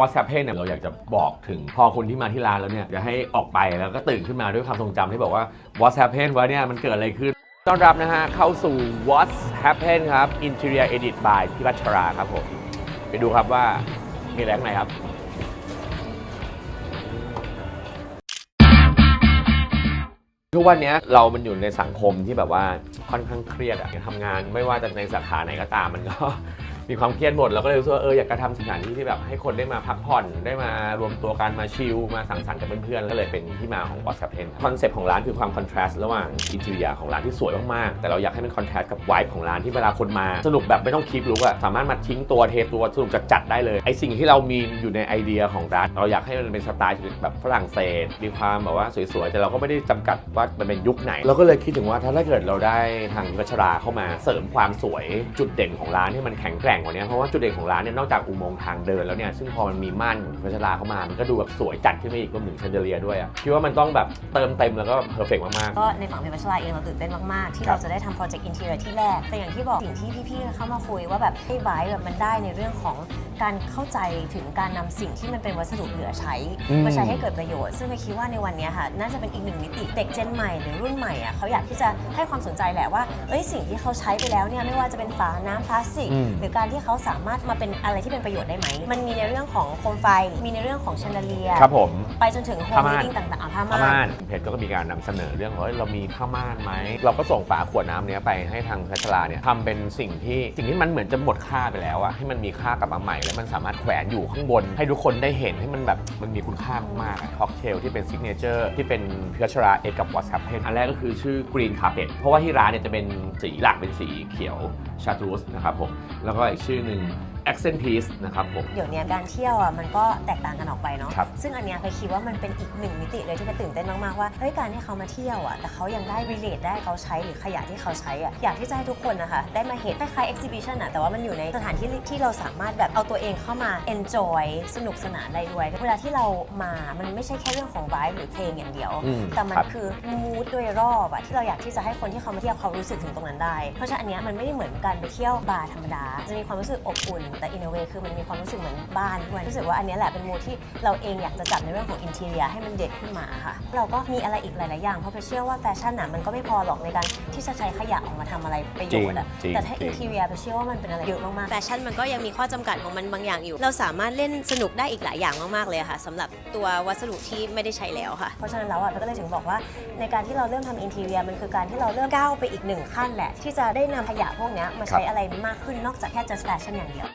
WhatsApp เนี่ยเราอยากจะบอกถึงพอคนที่มาที่ร้านแล้วเนี่ยจะให้ออกไปแล้วก็ตื่นขึ้นมาด้วยความทรงจำที่บอกว่า What's Happen วะเนี่ยมันเกิดอะไรขึ้น ต้อนรับนะฮะ เข้าสู่ What's Happen ครับ Interior Edit by พี่พัชราครับผม ไปดูครับว่ามีอะไรข้างในครับ ทุกวันเนี้ยเรามันอยู่ในสังคมที่แบบว่าค่อนข้างเครียดอะทำงานไม่ว่าจะในสาขาไหนก็ตามมันก็ มีความเครียดหมดเราก็เลยรู้สึกว่าเอออยากจะทำสถานที่ที่แบบให้คนได้มาพักผ่อนได้มารวมตัวกันมาชิลมาสังสรรค์กับเพื่อนๆก็เลยเป็นที่มาของ WhatsApp 10คอนเซ็ปต์ของร้านคือความคอนทราสต์ระหว่างอินทีเรียของร้านที่สวยมากๆแต่เราอยากให้มันคอนทราสต์กับไวท์ของร้านที่เวลาคนมาสนุกแบบไม่ต้องคิดรู้อะสามารถมาทิ้งตัวเทตัวสนุกจัดๆได้เลยไอสิ่งที่เรามีอยู่ในไอเดียของร้านเราอยากให้มันเป็นสไตล์แบบฝรั่งเศสมีความแบบว่าสวยๆแต่เราก็ไม่ได้จำกัดว่ามันเป็นยุคไหน เราก็เลยคิดถึงว่าถ้าถ้าเกิดเราได้ทางวัชราเข้ามาเสริมความสวยจุดเด่นของร้านให้มันแข็งแกร่งกว่านี้เพราะว่าจุดเด่นของร้านเนี่ยนอกจากอุโมงค์ทางเดินแล้วเนี่ยซึ่งพอมันมีม่านวัชราเข้ามา มันก็ดูแบบสวยจัดขึ้นไปอีกรวมถึงแชนเดเลียด้วยอะคิดว่ามันต้องแบบเติมเต็มแล้วก็เพอร์เฟกมาก ก็ในฝั่งพิพัชราเองเราตื่นเต้นมากๆ ที่ครับเราจะได้ทำโปรเจกต์อินเทอร์ที่แรก แต่อย่างที่บอกสิ่งที่พี่ๆเข้ามาคุยว่าแบบให้ไบแบบมันได้ในเรื่องของการเข้าใจถึงการนำสิ่งที่มันเป็นวัสดุเหลือใช้อืม มาใช้ให้เกิดประโยชน์ ซึ่งเราคิดว่าในวันเนี้ยค่ะ น่าจะเป็นอีกหนึ่งมิติเด็กเจนใหม่หรือรุ่นใหม่อะเขาอยากที่จะให้ความสนใจแหละว่าเอ้ยสิ่งที่เขาใช้ไปแล้วเนี่ยไม่ว่าจะเป็นฝาน้ำพลาสติก อืม หรือการที่เขาสามารถมาเป็นอะไรที่เป็นประโยชน์ได้ไหม มันมีในเรื่องของโคมไฟ มีในเรื่องของแชนเดเลียๆครับผม ไปจนถึงโฮผ้ามม่านมิ่งต่างๆอะผ้าผ้าม่าม่านนเพจก็มีการนำเสนอเรื่องของเอ้ยเรามีผ้าม่านไหม เราก็ส่งฝาขวดน้ำเนี้ยไปให้ทางพัชราเนี่ยทำเป็นสิ่งที่สิ่งที่มันเหมือนจะหมดค่าไปแล้วอะให้มันมีค่ากลับมาใหม่ แล้วมันสามารถแขวนอยู่ข้างบน ให้ทุกคนได้เห็นให้มันแบบมันมีคุณค่ามากๆค็อกเทลที่เป็นซิกเนเจอร์ที่เป็นพัชราเอกับวอ s แ p เพนอันแรกก็คือชื่อกรีนคาเ e ตเพราะว่าที่ร้านเนี่ยจะเป็นสีหลักเป็นสีเขียวชาตรูสนะครับผมแล้วก็อีกชื่อหนึ่ง accent piece นะครับผม เดี๋ยวเนี้ยการเที่ยวอะมันก็แตกต่างกันออกไปเนาะ ครับ ซึ่งอันเนี้ยเคยคิดว่ามันเป็นอีกหนึ่งมิติเลยที่เคยตื่นเต้นมากๆว่า เฮ้ยการที่เขามาเที่ยวอะแต่เขายังได้ relate ได้เขาใช้หรือขยะที่เขาใช้อะอยากที่จะให้ทุกคนนะคะได้มาเห็นคล้ายๆ exhibition อะแต่ว่ามันอยู่ในสถานที่ที่เราสามารถแบบเอาตัวเองเข้ามา enjoy สนุกสนานได้ด้วยเวลาที่เรามามันไม่ใช่แค่เรื่องของ vibe หรือเพลงอย่างเดียว อืมแต่มันครับ คือ mood โดยรอบอะที่เราอยากที่จะให้คนที่เขามาเที่ยวเขารู้สึกถึงตรงนั้นได้ เพราะฉะนั้นอันเนี้ยมันไม่ได้เหมือนการไปเที่ยวบาร์ธรรมดา จะมีความรู้สึกอบอุ่นแต่ in a way คือมันมีความรู้สึกเหมือนบ้านด้วยรู้สึกว่าอันเนี้ยแหละเป็น mood ที่เราเองอยากจะจัดในเรื่องของ interior ให้มันเด่นขึ้นมาค่ะ เราก็มีอะไรอีกหลาย ๆ อย่าง เพราะเพเชื่อว่าแฟชั่นน่ะมันก็ไม่พอหรอกในการที่จะใช้ขยะออกมาทำอะไรประโยชน์อะจริงแต่ถ้าจริง interior เพเชื่อว่ามันเป็นอะไรเยอะมาก ๆ แฟชั่นมันก็ยังมีข้อจำกัดของมันบางอย่างอยู่ เราสามารถเล่นสนุกได้อีกหลายอย่างมาก ๆ เลยอะค่ะสำหรับตัววัสดุที่ไม่ได้ใช้แล้วค่ะ เพราะฉะนั้นแล้วอะเราก็เลยถึงบอกว่าในการที่เราเริ่มทำอินทีเรียมันคือการที่เราเริ่มก้าวไปอีกหนึ่งขั้นแหละที่จะได้นำขยะพวกเนี้ยมาใช้อะไรมากขึ้นนอกจากแค่ just fashion อย่างเดียว